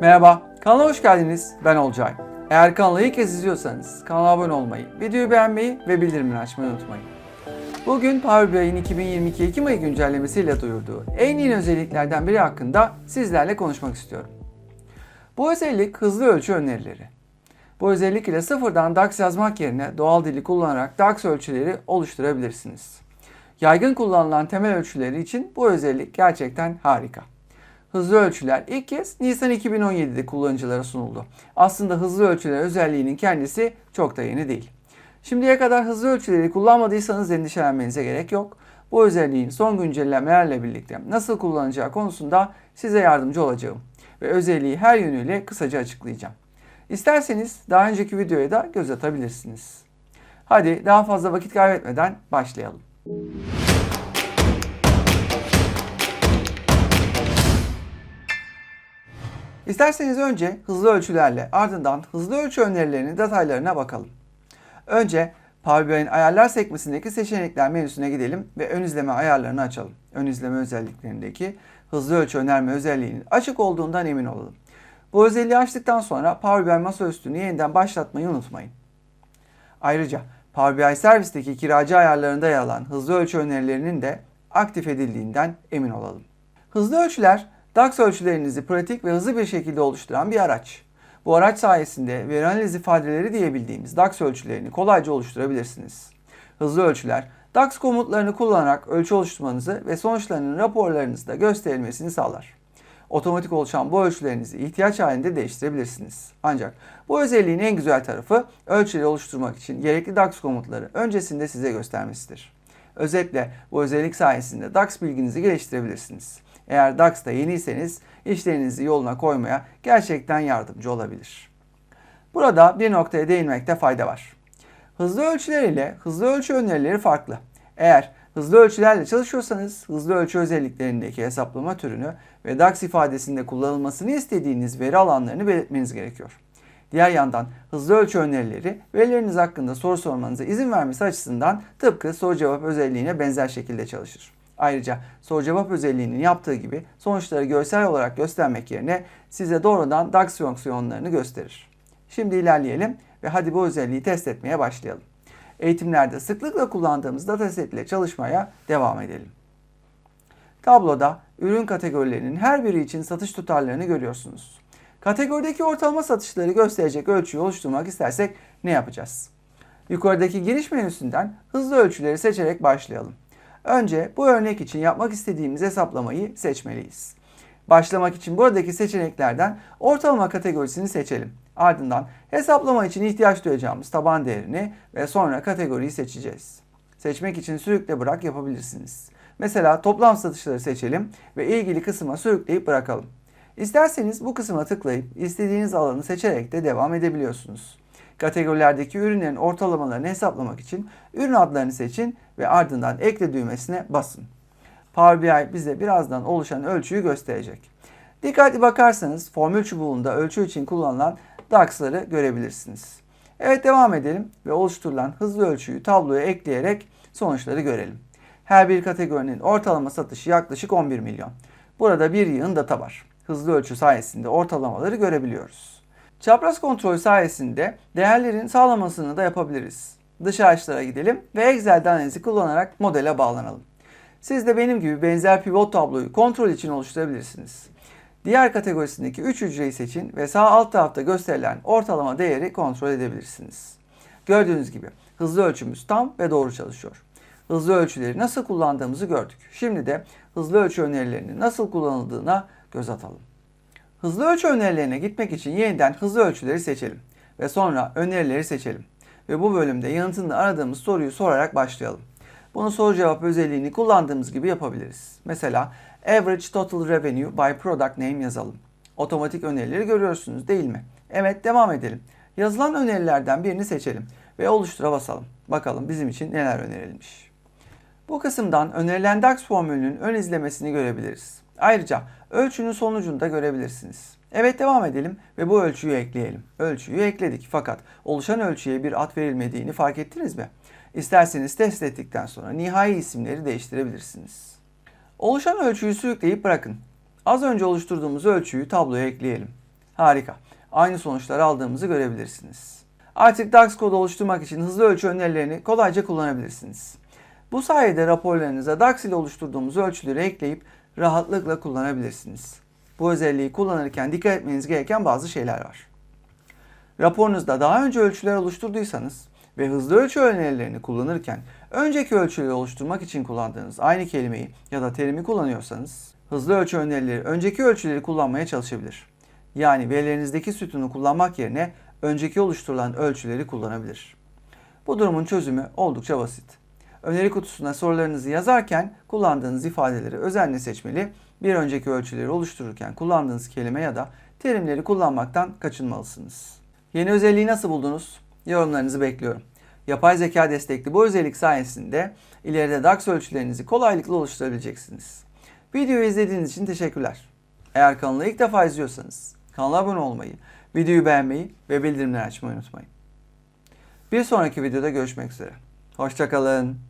Merhaba, kanala hoş geldiniz. Ben Olcay. Eğer kanalı ilk kez izliyorsanız kanala abone olmayı, videoyu beğenmeyi ve bildirimleri açmayı unutmayın. Bugün Power BI'nin 2022 Ekim ayı güncellemesiyle duyurduğu en yeni özelliklerden biri hakkında sizlerle konuşmak istiyorum. Bu özellik hızlı ölçü önerileri. Bu özellik ile sıfırdan DAX yazmak yerine doğal dili kullanarak DAX ölçüleri oluşturabilirsiniz. Yaygın kullanılan temel ölçüleri için bu özellik gerçekten harika. Hızlı ölçüler ilk kez Nisan 2017'de kullanıcılara sunuldu. Aslında hızlı ölçüler özelliğinin kendisi çok da yeni değil. Şimdiye kadar hızlı ölçüleri kullanmadıysanız endişelenmenize gerek yok. Bu özelliğin son güncellemelerle birlikte nasıl kullanacağı konusunda size yardımcı olacağım ve özelliği her yönüyle kısaca açıklayacağım. İsterseniz daha önceki videoya da göz atabilirsiniz. Hadi daha fazla vakit kaybetmeden başlayalım. İsterseniz önce hızlı ölçülerle ardından hızlı ölçü önerilerinin detaylarına bakalım. Önce Power BI'nin ayarlar sekmesindeki seçenekler menüsüne gidelim ve ön izleme ayarlarını açalım. Ön izleme özelliklerindeki hızlı ölçü önerme özelliğinin açık olduğundan emin olalım. Bu özelliği açtıktan sonra Power BI masaüstünü yeniden başlatmayı unutmayın. Ayrıca Power BI servisteki kiracı ayarlarında yer alan hızlı ölçü önerilerinin de aktif edildiğinden emin olalım. Hızlı ölçüler DAX ölçülerinizi pratik ve hızlı bir şekilde oluşturan bir araç. Bu araç sayesinde veri analiz ifadeleri diyebildiğimiz DAX ölçülerini kolayca oluşturabilirsiniz. Hızlı ölçüler DAX komutlarını kullanarak ölçü oluşturmanızı ve sonuçlarının raporlarınızda gösterilmesini sağlar. Otomatik oluşan bu ölçülerinizi ihtiyaç halinde değiştirebilirsiniz. Ancak bu özelliğin en güzel tarafı ölçüleri oluşturmak için gerekli DAX komutları öncesinde size göstermesidir. Özetle bu özellik sayesinde DAX bilginizi geliştirebilirsiniz. Eğer DAX'ta yeniyseniz işlerinizi yoluna koymaya gerçekten yardımcı olabilir. Burada bir noktaya değinmekte fayda var. Hızlı ölçüler ile hızlı ölçü önerileri farklı. Eğer hızlı ölçülerle çalışıyorsanız hızlı ölçü özelliklerindeki hesaplama türünü ve DAX ifadesinde kullanılmasını istediğiniz veri alanlarını belirtmeniz gerekiyor. Diğer yandan hızlı ölçü önerileri verileriniz hakkında soru sormanıza izin vermesi açısından tıpkı soru cevap özelliğine benzer şekilde çalışır. Ayrıca soru cevap özelliğinin yaptığı gibi sonuçları görsel olarak göstermek yerine size doğrudan DAX fonksiyonlarını gösterir. Şimdi ilerleyelim ve hadi bu özelliği test etmeye başlayalım. Eğitimlerde sıklıkla kullandığımız dataset ile çalışmaya devam edelim. Tabloda ürün kategorilerinin her biri için satış tutarlarını görüyorsunuz. Kategorideki ortalama satışları gösterecek ölçüyü oluşturmak istersek ne yapacağız? Yukarıdaki giriş menüsünden hızlı ölçüleri seçerek başlayalım. Önce bu örnek için yapmak istediğimiz hesaplamayı seçmeliyiz. Başlamak için buradaki seçeneklerden ortalama kategorisini seçelim. Ardından hesaplama için ihtiyaç duyacağımız taban değerini ve sonra kategoriyi seçeceğiz. Seçmek için sürükle bırak yapabilirsiniz. Mesela toplam satışları seçelim ve ilgili kısma sürükleyip bırakalım. İsterseniz bu kısma tıklayıp istediğiniz alanı seçerek de devam edebiliyorsunuz. Kategorilerdeki ürünlerin ortalamalarını hesaplamak için ürün adlarını seçin ve ardından ekle düğmesine basın. Power BI bize birazdan oluşan ölçüyü gösterecek. Dikkatli bakarsanız formül çubuğunda ölçü için kullanılan DAX'ları görebilirsiniz. Evet devam edelim ve oluşturulan hızlı ölçüyü tabloya ekleyerek sonuçları görelim. Her bir kategorinin ortalama satışı yaklaşık 11 milyon. Burada bir yığın data var. Hızlı ölçü sayesinde ortalamaları görebiliyoruz. Çapraz kontrol sayesinde değerlerin sağlamasını da yapabiliriz. Dış araçlara gidelim ve Excel'de analizi kullanarak modele bağlanalım. Siz de benim gibi benzer pivot tabloyu kontrol için oluşturabilirsiniz. Diğer kategorisindeki 3 hücreyi seçin ve sağ alt tarafta gösterilen ortalama değeri kontrol edebilirsiniz. Gördüğünüz gibi hızlı ölçümüz tam ve doğru çalışıyor. Hızlı ölçüleri nasıl kullandığımızı gördük. Şimdi de hızlı ölçü önerilerinin nasıl kullanıldığına göz atalım. Hızlı ölçü önerilerine gitmek için yeniden hızlı ölçüleri seçelim ve sonra önerileri seçelim. Ve bu bölümde yanıtını aradığımız soruyu sorarak başlayalım. Bunu soru cevap özelliğini kullandığımız gibi yapabiliriz. Mesela average total revenue by product name yazalım. Otomatik önerileri görüyorsunuz değil mi? Evet devam edelim. Yazılan önerilerden birini seçelim ve oluştura basalım. Bakalım bizim için neler önerilmiş. Bu kısımdan önerilen DAX formülünün ön izlemesini görebiliriz. Ayrıca ölçünün sonucunu da görebilirsiniz. Evet devam edelim ve bu ölçüyü ekleyelim. Ölçüyü ekledik fakat oluşan ölçüye bir ad verilmediğini fark ettiniz mi? İsterseniz test ettikten sonra nihai isimleri değiştirebilirsiniz. Oluşan ölçüyü sürükleyip bırakın. Az önce oluşturduğumuz ölçüyü tabloya ekleyelim. Harika. Aynı sonuçları aldığımızı görebilirsiniz. Artık DAX kodu oluşturmak için hızlı ölçü önerilerini kolayca kullanabilirsiniz. Bu sayede raporlarınıza DAX ile oluşturduğumuz ölçüleri ekleyip rahatlıkla kullanabilirsiniz. Bu özelliği kullanırken dikkat etmeniz gereken bazı şeyler var. Raporunuzda daha önce ölçüler oluşturduysanız ve hızlı ölçü önerilerini kullanırken önceki ölçüleri oluşturmak için kullandığınız aynı kelimeyi ya da terimi kullanıyorsanız hızlı ölçü önerileri önceki ölçüleri kullanmaya çalışabilir. Yani verilerinizdeki sütunu kullanmak yerine önceki oluşturulan ölçüleri kullanabilir. Bu durumun çözümü oldukça basit. Öneri kutusuna sorularınızı yazarken kullandığınız ifadeleri özenle seçmeli, bir önceki ölçüleri oluştururken kullandığınız kelime ya da terimleri kullanmaktan kaçınmalısınız. Yeni özelliği nasıl buldunuz? Yorumlarınızı bekliyorum. Yapay zeka destekli bu özellik sayesinde ileride DAX ölçülerinizi kolaylıkla oluşturabileceksiniz. Videoyu izlediğiniz için teşekkürler. Eğer kanalı ilk defa izliyorsanız kanala abone olmayı, videoyu beğenmeyi ve bildirimleri açmayı unutmayın. Bir sonraki videoda görüşmek üzere. Hoşçakalın.